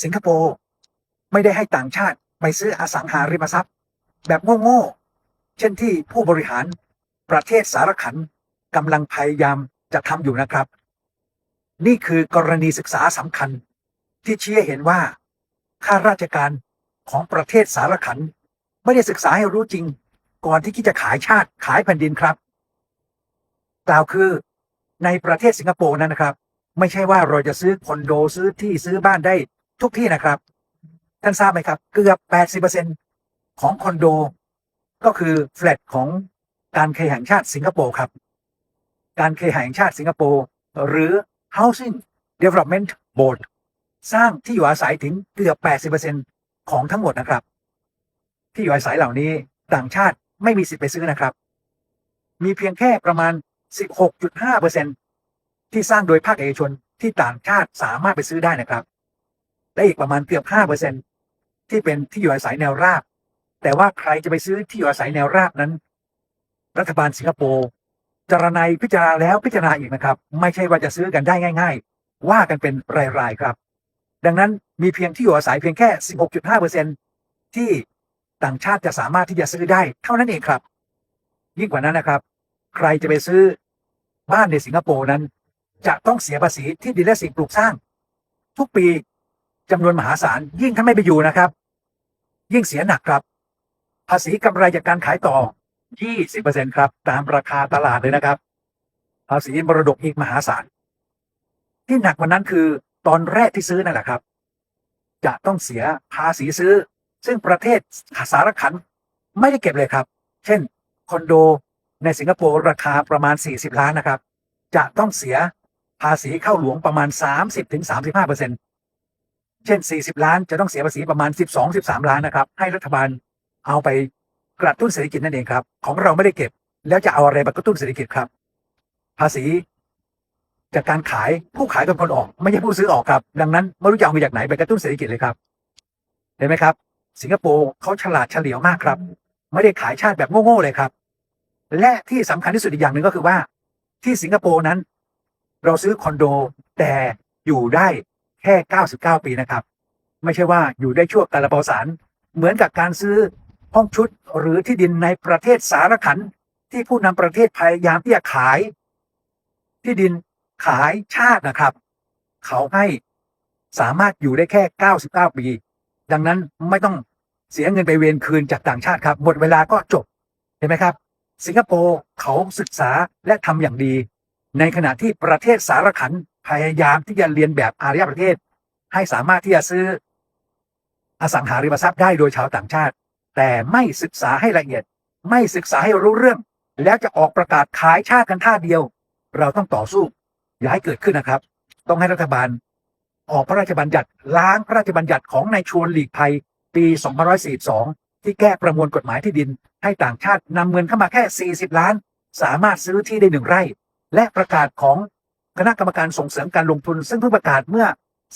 สิงคโปร์ไม่ได้ให้ต่างชาติไปซื้ออสังหาริมทรัพย์ แบบโง่ๆ เช่นที่ผู้บริหารประเทศสารขันกำลังพยายามจะทำอยู่นะครับ นี่คือกรณีศึกษาสำคัญ ที่ชี้ให้เห็นว่าข้าราชการของประเทศสารขัน ไม่ได้ศึกษาให้รู้จริง ก่อนที่คิดจะขายชาติขายแผ่นดินครับ กล่าวคือในประเทศสิงคโปร์นั้นนะครับ ไม่ใช่ว่าเราจะซื้อคอนโดซื้อที่ซื้อบ้านได้ ทุกที่นะครับ ท่านทราบไหมครับ เกือบ80%ของคอนโด ก็คือแฟลตของการเคหะแห่งชาติสิงคโปร์ครับ การเคหะแห่งชาติสิงคโปร์หรือ Housing Development Board สร้างที่อยู่อาศัยถึงเกือบ80%ของทั้งหมดนะครับ ที่อยู่อาศัยเหล่านี้ต่างชาติไม่มีสิทธิ์ไปซื้อนะครับ มีเพียงแค่ประมาณ 16.5%ที่สร้างโดยภาคเอกชนที่ต่างชาติสามารถไปซื้อได้นะครับ และอีกประมาณเกือบ5%ที่เป็นที่อยู่อาศัยแนวราบ แต่ว่าใครจะไปซื้อที่อยู่อาศัยแนวราบนั้น รัฐบาลสิงคโปร์จารณัยพิจารณาแล้วพิจารณาอีกนะครับ ไม่ใช่ว่าจะซื้อกันได้ง่าย ๆ ว่ากันเป็นรายๆครับ ดังนั้นมีเพียงที่อยู่อาศัยเพียงแค่ 16.5%ที่ต่างชาติจะสามารถที่จะซื้อได้เท่านั้นเองครับ ยิ่งกว่านั้นนะครับ ใครจะไปซื้อบ้านในสิงคโปร์นั้น จะต้องเสียภาษีที่ดินและสิ่งปลูกสร้าง ทุกปี จำนวนมหาศาลยิ่งถ้าไม่ไปอยู่นะครับ ยิ่งเสียหนักครับ ภาษีกำไรจากการขายต่อ 20%ครับ ตามราคาตลาดเลยนะครับ ภาษีมรดกอีกมหาศาลที่หนักกว่านั้นคือตอนแรกที่ซื้อนั่นแหละครับ จะต้องเสียภาษีซื้อ ซึ่งประเทศสารขันไม่ได้เก็บเลยครับ เช่น คอนโดในสิงคโปร์ราคาประมาณ 40 ล้านนะครับ จะต้องเสียภาษีเข้าหลวงประมาณ 30-35% เช่น 40 ล้านจะต้องเสียภาษีประมาณ 12-13 ล้านนะครับ ให้รัฐบาลเอาไปกระตุ้นเศรษฐกิจนั่นเองครับ ของเราไม่ได้เก็บ แล้วจะเอาอะไรมากระตุ้นเศรษฐกิจครับ ภาษีจากการขายผู้ขายเป็นคนออก ไม่ใช่ผู้ซื้อออกครับ ดังนั้นไม่รู้จะเอามาจากไหนไปกระตุ้นเศรษฐกิจเลยครับ เห็นไหมครับ สิงคโปร์เขาฉลาดเฉลียวมากครับ ไม่ได้ขายชาติแบบโง่ๆเลยครับ และที่สำคัญที่สุดอีกอย่างหนึ่งก็คือว่า ที่สิงคโปร์นั้น เราซื้อคอนโดแต่อยู่ได้ แค่ 99 ปีนะครับ ไม่ใช่ว่าอยู่ได้ชั่วกาลปสารเหมือนกับการซื้อห้องชุดหรือที่ดินในประเทศสารขันที่ผู้นำประเทศพยายามที่จะขาย ที่ดินขายชาตินะครับ เขาให้สามารถอยู่ได้แค่ 99 ปี ดังนั้นไม่ต้องเสียเงินไปเวรคืนจากต่างชาติครับ หมดเวลาก็จบ เห็นไหมครับ สิงคโปร์เขาศึกษาและทำอย่างดี ในขณะที่ประเทศสารขัน พยายามที่จะเรียนแบบอารยประเทศ ให้สามารถที่จะซื้ออสังหาริมทรัพย์ได้โดยชาวต่างชาติ แต่ไม่ศึกษาให้ละเอียด ไม่ศึกษาให้รู้เรื่อง แล้วจะออกประกาศขายชาติกันท่าเดียว เราต้องต่อสู้อย่าให้เกิดขึ้นนะครับ ต้องให้รัฐบาล ออกพระราชบัญญัติล้างพระราชบัญญัติของนายชวนหลีกภัย ปี2542 ที่แก้ประมวลกฎหมายที่ดิน ให้ต่างชาตินำเงินเข้ามาแค่ 40 ล้าน สามารถซื้อที่ได้หนึ่งไร่ และประกาศของ คณะกรรมการส่งเสริมการลงทุน ซึ่งเพิ่งประกาศเมื่อ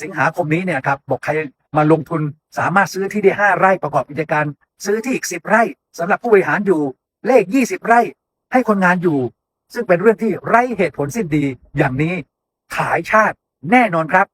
สิงหาคมนี้เนี่ยครับบอกใครมาลงทุนสามารถซื้อที่ได้ 5 ไร่ประกอบกิจการ ซื้อที่อีก 10 ไร่สำหรับผู้บริหารอยู่เลข 20 ไร่ ให้คนงานอยู่ ซึ่งเป็นเรื่องที่ไร้เหตุผลสิ้นดีอย่างนี้ขายชาติแน่นอนครับ